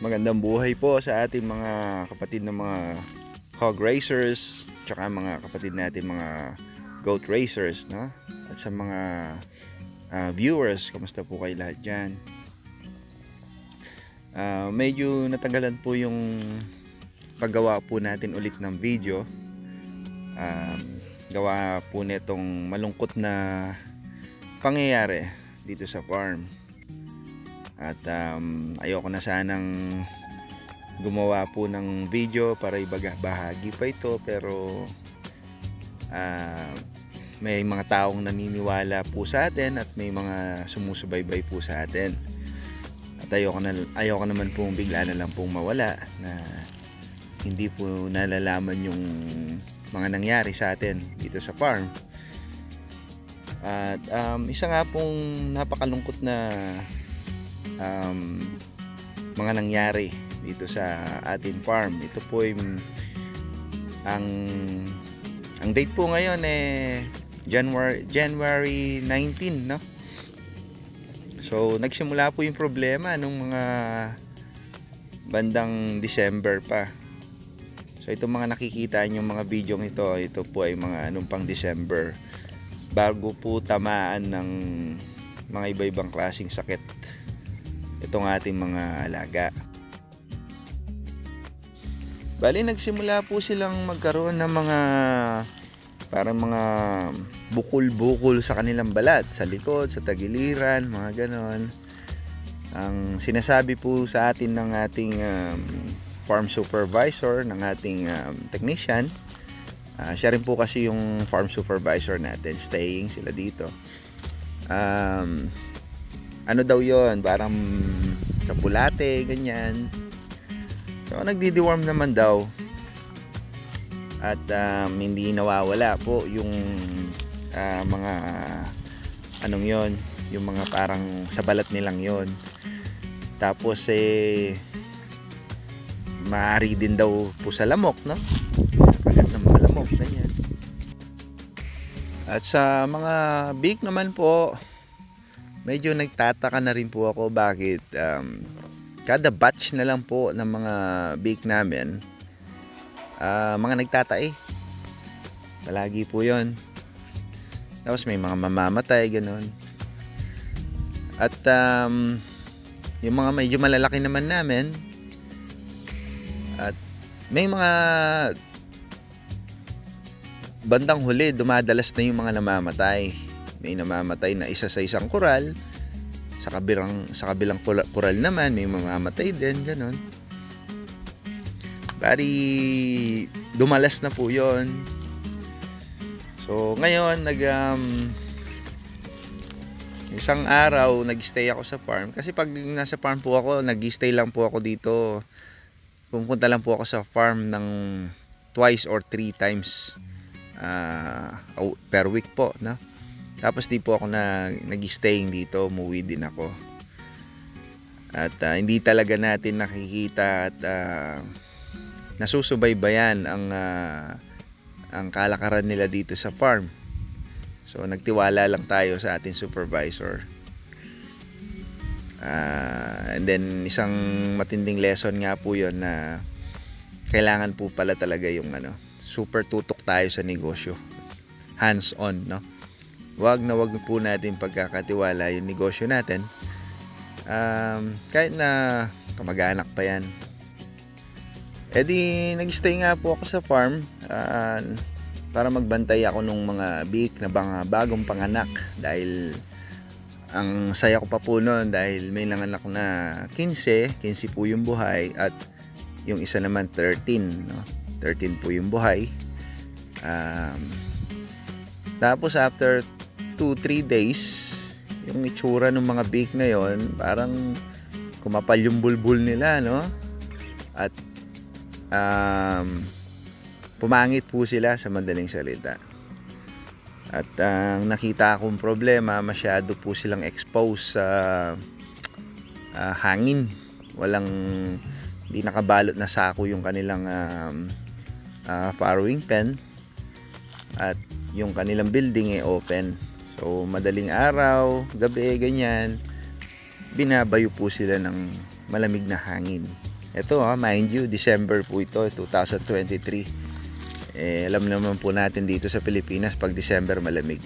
Magandang buhay po sa ating mga kapatid na mga hog racers, tsaka mga kapatid natin mga goat racers, no? At sa mga ah, viewers, kamusta po kayo lahat dyan? Ah, medyo natanggalan po yung paggawa po natin ulit ng video. Um, gawa po netong malungkot na pangyayari dito sa farm. At um, ayoko na sanang gumawa po ng video para ibagahagi pa ito pero ah, may mga taong naniniwala po sa atin at may mga sumusubaybay po sa atin. At ayoko, na, ayoko naman pong bigla na lang pong mawala na hindi po nalalaman yung mga nangyari sa atin dito sa farm. At um, isa nga pong napakalungkot na um, mga nangyari dito sa ating farm. Ito po mm, ang ang date po ngayon eh January January 19, no? So nagsimula po yung problema nung mga bandang December pa. So itong mga nakikita niyo mga video ito, ito po ay mga anong pang December bago po tamaan ng mga iba-ibang klaseng sakit itong ating mga alaga. Bali nagsimula po silang magkaroon ng mga parang mga bukol-bukol sa kanilang balat, sa likod, sa tagiliran, mga ganon. Ang sinasabi po sa atin ng ating um, farm supervisor, ng ating um, technician, ah, siya rin po kasi yung farm supervisor natin, staying sila dito. Um, ano daw yon parang sa pulate, ganyan. So, nagdi-deworm naman daw. At um, hindi nawawala po yung ah, mga anong yon yung mga parang sa balat nilang yon tapos eh maaari din daw po sa lamok no? Kagat ng mga lamok ganyan. At sa mga big naman po medyo nagtataka na rin po ako bakit um, kada batch na lang po ng mga bake namin ah, mga nagtatae. Palagi po yon tapos may mga mamamatay ganun. At um, yung mga medyo malalaki naman namin at may mga bandang huli dumadalas na yung mga namamatay may namamatay na isa sa isang kural sa kabilang sa kabilang kural naman may mamamatay din ganun. Bari dumalas na po yon so ngayon nag um, isang araw nag-stay ako sa farm. Kasi pag nasa farm po ako nag-stay lang po ako dito. Pumunta lang po ako sa farm ng twice or three times a- per week po no? Tapos di po ako na nag-staying dito umuwi din ako at ah, hindi talaga natin nakikita at ah, nasusubaybayan ang ah, ang kalakaran nila dito sa farm So nagtiwala lang tayo sa ating supervisor. Ah, and then isang matinding lesson nga po 'yon na kailangan po pala talaga yung ano, super tutok tayo sa negosyo. Hands on, no? Wag na wag po natin pagkakatiwala yung negosyo natin. Um, kahit na kamag-anak pa yan. E di, nag-stay nga po ako sa farm. Ah, para magbantay ako nung mga bik na mga bagong panganak dahil ang saya ko pa po noon dahil may nanganak na 15, 15 po yung buhay at yung isa naman 13, no? 13 po yung buhay. Um, tapos after 2-3 days, yung itsura ng mga bik na yon parang kumapal yung bulbul nila, no? At um, pumangit po sila sa madaling salita. At ang nakita akong problema, masyado po silang exposed sa ah, hangin. Walang hindi nakabalot na sako yung kanilang um, ah, farrowing pen at yung kanilang building ay open. So madaling araw, gabi, ganyan, binabayo po sila ng malamig na hangin. Ito ha, mind you, December po ito, 2023. Eh, alam naman po natin dito sa Pilipinas, pag December malamig.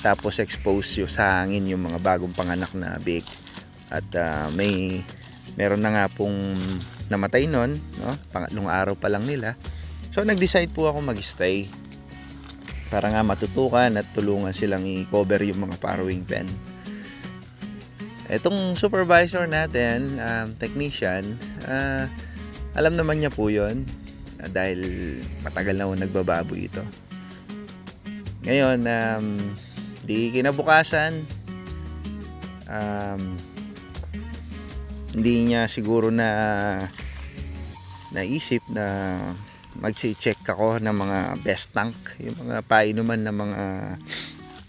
Tapos expose yung sa hangin yung mga bagong panganak na bake. At ah, may meron na nga pong namatay nun, no? Pangatlong araw pa lang nila. So nag-decide po ako mag-stay para nga matutukan at tulungan silang i-cover yung mga farrowing pen. Etong supervisor natin, um, technician, ah, alam naman niya po yun ah, dahil matagal na ako nagbababoy ito. Ngayon, um, di kinabukasan, um, hindi niya siguro na naisip na magsi-check ako ng mga best tank, yung mga painuman ng mga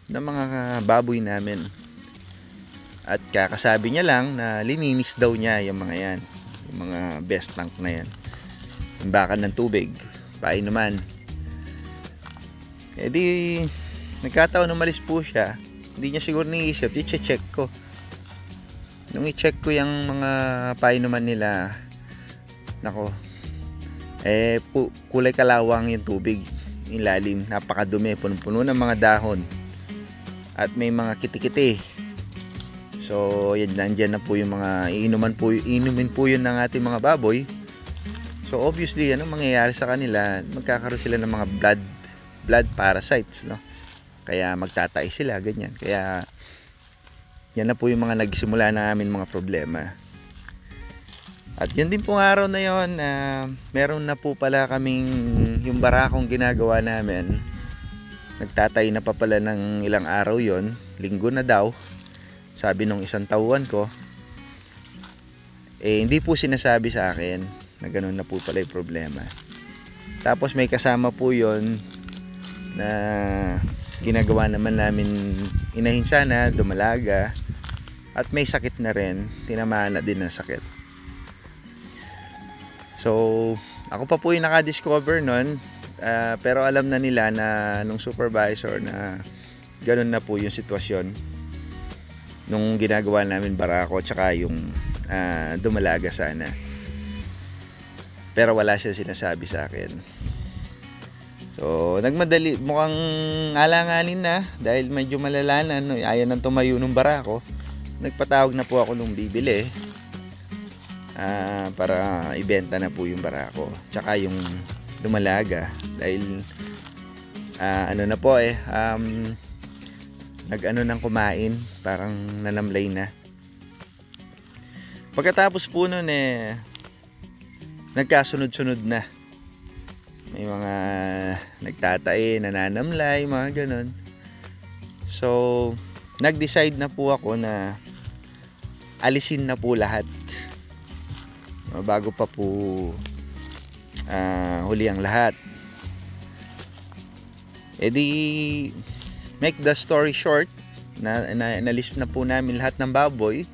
ng mga baboy namin. At kakasabi niya lang na lininis daw niya yung mga yan, yung mga best tank na yan. Yung bakan ng tubig, painuman. Eh di, nagkataon umalis po siya, hindi niya siguro niisip, i-check ko. Nung i-check ko yung mga painuman nila, nako, eh kulay kalawang yung tubig yung lalim. Napakadumi punong-puno ng mga dahon. At may mga kitikiti. So yan nandyan na po yung mga iinuman po inumin po yun ng ating mga baboy. So obviously ano mangyayari sa kanila magkakaroon sila ng mga blood blood parasites no? Kaya magtatay sila ganyan. Kaya yan na po yung mga nagsimula na amin mga problema at yun din pong araw na yon, ah, meron na po pala kaming yung barakong ginagawa namin. Nagtatay na pa pala ng ilang araw yon, linggo na daw. Sabi nung isang tauhan ko. Eh hindi po sinasabi sa akin na ganun na po pala yung problema. Tapos may kasama po yon na ginagawa naman namin inahin sana, dumalaga. At may sakit na rin, tinamaan na din ng sakit. So, ako pa po yung naka-discover nun. ah, pero alam na nila na nung supervisor na ganun na po yung sitwasyon nung ginagawa namin barako tsaka yung ah, dumalaga sana. Pero wala siya sinasabi sa akin. So, nagmadali, mukhang alanganin na dahil medyo malala na, no, ayaw nang tumayo ng barako. Nagpatawag na po ako nung bibili ah, para ibenta na po yung barako. Tsaka yung dumalaga dahil ah, ano na po eh um, nag ano nang kumain. Parang nanamlay na. Pagkatapos po nun eh nagkasunod-sunod na. May mga nagtatae nananamlay mga ganun. So nag-decide na po ako na alisin na po lahat. Uh, bago pa po ah, huli ang lahat. E di make the story short na, na, na-list na po namin lahat ng baboy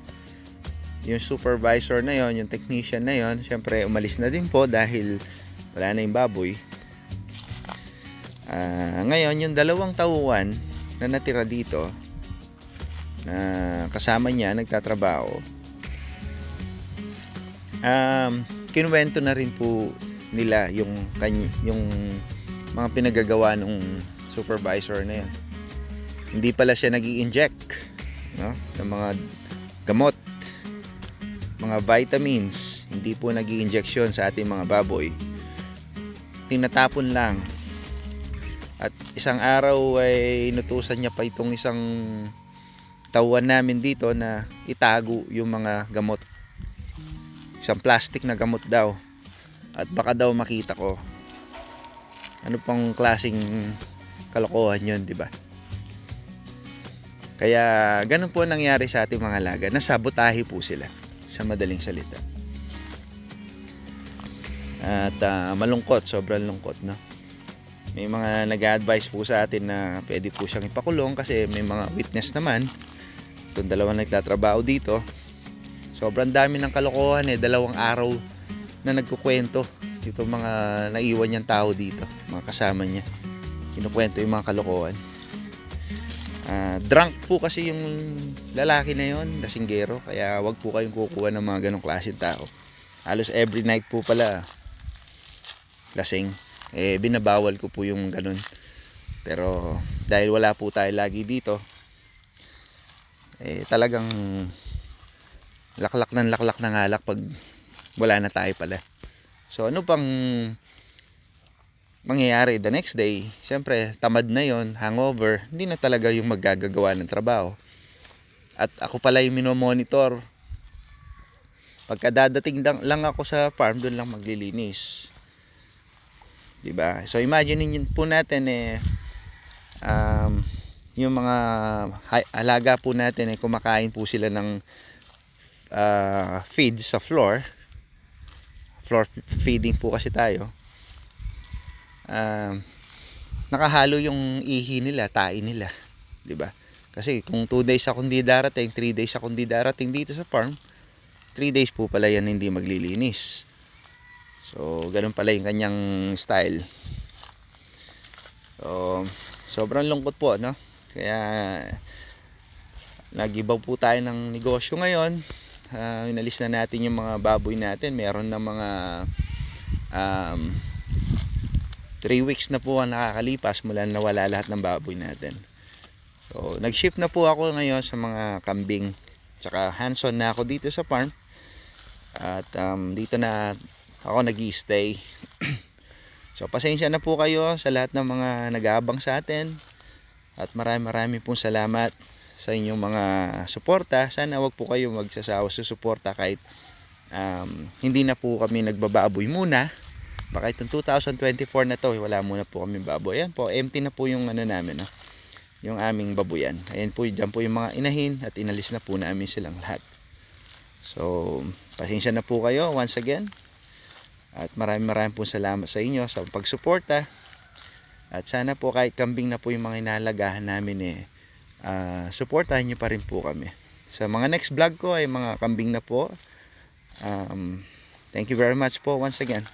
yung supervisor na yon yung technician na yon syempre umalis na din po dahil wala na yung baboy Ah, ngayon yung dalawang tauhan na natira dito na kasama niya nagtatrabaho um, kinuwento na rin po nila yung kany yung mga pinagagawa ng supervisor na yun. Hindi pala siya nag inject no, ng mga gamot, mga vitamins. Hindi po nag injection sa ating mga baboy. Tinatapon lang. At isang araw ay inutusan niya pa itong isang tauhan namin dito na itago yung mga gamot isang plastic na gamot daw. At baka daw makita ko. Ano pang klasing kalokohan yun di ba? Kaya ganun po ang nangyari sa ating mga laga nasabotahe po sila sa madaling salita. At ah, malungkot. Sobrang lungkot no? May mga nag-advise po sa atin na pwede po siyang ipakulong kasi may mga witness naman. Itong dalawang nagtatrabaho dito sobrang dami ng kalokohan eh. Dalawang araw na nagkukwento dito mga naiwan niyang tao dito mga kasama niya. Kinukwento yung mga kalokohan. Ah, drunk po kasi yung lalaki na yon lasinggero. Kaya wag po kayong kukuha ng mga ganong klaseng tao. Halos every night po pala lasing. Eh, binabawal ko po yung ganun. Pero dahil wala po tayo lagi dito, eh talagang laklak ng laklak ng alak pag wala na tayo pala. So ano pang mangyayari the next day? Siyempre, tamad na yon hangover, hindi na talaga yung maggagawa ng trabaho. At ako pala yung minomonitor. Pagka dadating lang, lang ako sa farm, doon lang maglilinis. 'Di ba? So imagine niyo po natin eh um, yung mga alaga po natin eh kumakain po sila ng uh, feed sa floor. Floor feeding po kasi tayo. Um, nakahalo yung ihi nila, tae nila, 'di ba? Kasi kung 2 days akong di darating, 3 days akong di darating dito sa farm, 3 days po pala yan hindi maglilinis. So, ganun pala yung kanyang style. So, sobrang lungkot po, no? Kaya, nagibaw po tayo ng negosyo ngayon. Ah, inalis na natin yung mga baboy natin. Meron na mga um, 3 weeks na po ang nakakalipas mula na nawala lahat ng baboy natin. So, nag-shift na po ako ngayon sa mga kambing. Tsaka hands-on na ako dito sa farm. At um, dito na ako nag stay so pasensya na po kayo sa lahat ng mga nag-aabang sa atin at marami marami pong salamat sa inyong mga suporta. Sana wag po kayo magsasawa sa suporta kahit um, hindi na po kami nagbababoy muna. Baka itong 2024 na to wala muna po kami baboy. Yan po empty na po yung ano namin no? yung aming baboyan. Ayan po dyan po yung mga inahin at inalis na po namin silang lahat. So pasensya na po kayo once again. At maraming maraming po salamat sa inyo sa pagsuporta. At sana po kahit kambing na po yung mga inalagahan namin eh, uh, suportahan nyo pa rin po kami. Sa mga next vlog ko ay mga kambing na po. Um, thank you very much po once again.